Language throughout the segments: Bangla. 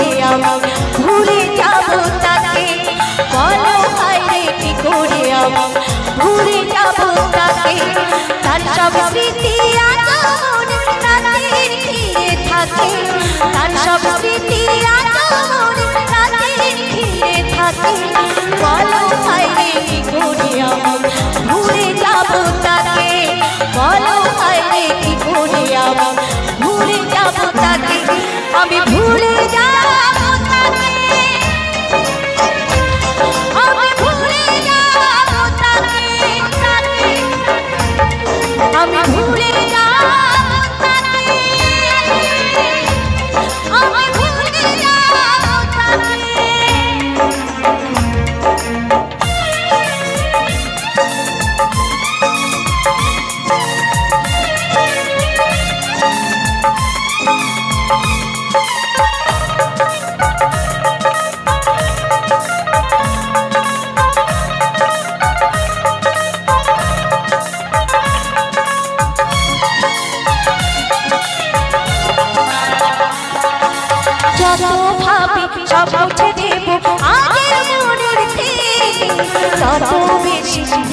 করে আমি ভুলে যাব তাকে। বলো হাইরে কি করে আমি ভুলে যাব তাকে? তার সব স্মৃতি থাকে। তার সব স্মৃতি থাকে। বলো আমি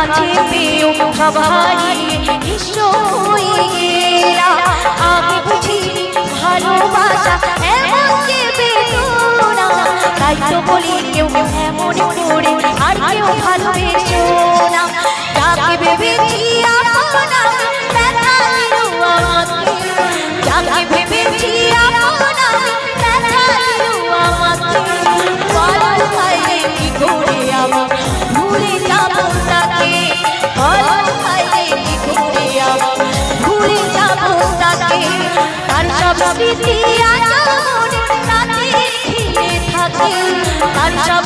কাছে পেয়েও সব হারিয়ে নিঃস্ব হয়ে গেলাম আমি বুঝিনি ভালোবাসা এমন যে বেদনা। তাই তো বলি কেউ এমন করে আর কেউ ভালোবেসো না। যাকে ভেবেছি ভুলে যাব? সব স্মৃতি আজ রাতে ঘিরে থাকে। তার সব